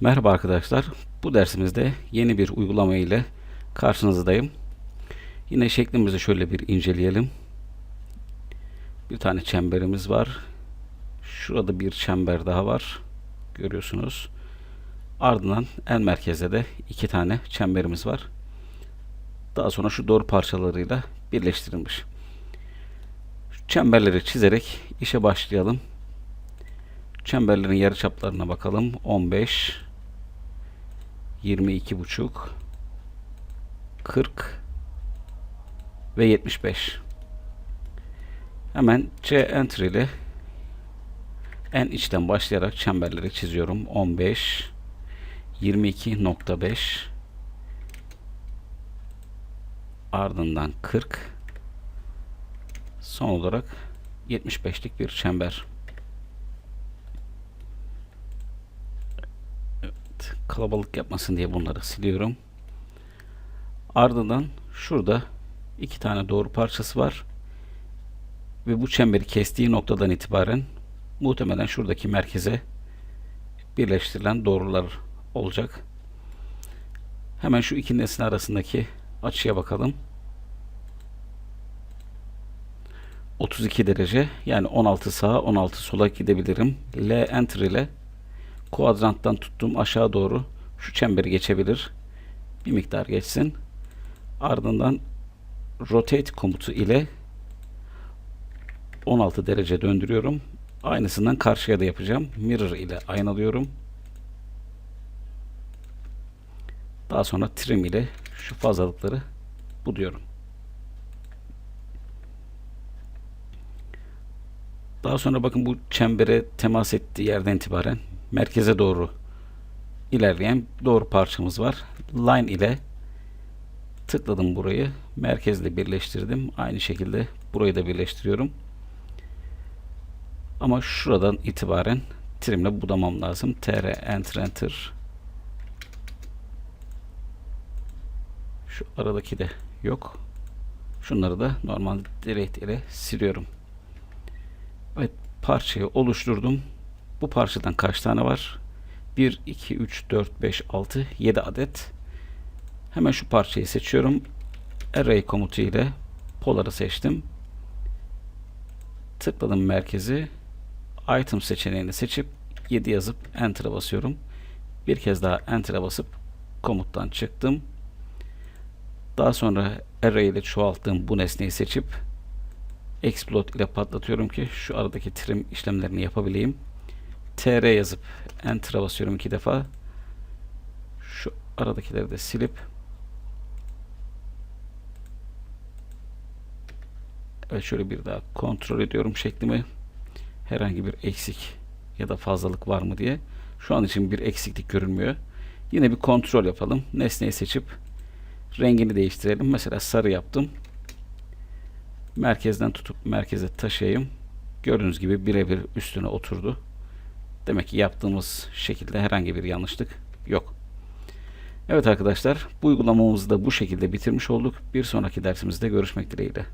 Merhaba arkadaşlar. Bu dersimizde yeni bir uygulama ile karşınızdayım. Yine şeklimizi şöyle bir inceleyelim. Bir tane çemberimiz var. Şurada bir çember daha var. Görüyorsunuz. Ardından en merkezde de iki tane çemberimiz var. Daha sonra şu doğru parçalarıyla birleştirilmiş. Şu çemberleri çizerek işe başlayalım. Çemberlerin yarıçaplarına bakalım. 15 22 buçuk 40 ve 75. Hemen C Enter ile en içten başlayarak çemberleri çiziyorum. 15 22.5 ardından 40 son olarak 75'lik bir çember. Evet, kalabalık yapmasın diye bunları siliyorum. Ardından şurada iki tane doğru parçası var. Ve bu çemberi kestiği noktadan itibaren muhtemelen şuradaki merkeze birleştirilen doğrular olacak. Hemen şu iki nesne arasındaki açıya bakalım. 32 derece yani 16 sağa 16 sola gidebilirim. L enter ile kuadranttan tuttuğum aşağı doğru şu çemberi geçebilir. Bir miktar geçsin. Ardından rotate komutu ile 16 derece döndürüyorum. Aynısından karşıya da yapacağım. Mirror ile aynalıyorum. Daha sonra trim ile şu fazlalıkları buluyorum. Daha sonra bakın bu çembere temas ettiği yerden itibaren merkeze doğru ilerleyen doğru parçamız var. Line ile tıkladım burayı. Merkezle birleştirdim. Aynı şekilde burayı da birleştiriyorum. Ama şuradan itibaren trimle budamam lazım. tr enter enter şu aradaki de yok. Şunları da normal direkt ile siliyorum. Evet parçayı oluşturdum. Bu parçadan kaç tane var? 1, 2, 3, 4, 5, 6, 7 adet. Hemen şu parçayı seçiyorum. Array komutu ile Polar'ı seçtim. Tıkladım merkezi. Item seçeneğini seçip 7 yazıp Enter'a basıyorum. Bir kez daha Enter'a basıp komuttan çıktım. Daha sonra Array ile çoğalttığım bu nesneyi seçip Explode ile patlatıyorum ki şu aradaki trim işlemlerini yapabileyim. Tr yazıp enter'a basıyorum iki defa. Şu aradakileri de silip Evet şöyle bir daha kontrol ediyorum şeklimi. Herhangi bir eksik ya da fazlalık var mı diye. Şu an için bir eksiklik görünmüyor. Yine bir kontrol yapalım. Nesneyi seçip rengini değiştirelim. Mesela sarı yaptım merkezden tutup merkeze taşıyayım. Gördüğünüz gibi birebir üstüne oturdu. Demek ki yaptığımız şekilde herhangi bir yanlışlık yok. Evet arkadaşlar bu uygulamamızı da bu şekilde bitirmiş olduk. Bir sonraki dersimizde görüşmek dileğiyle.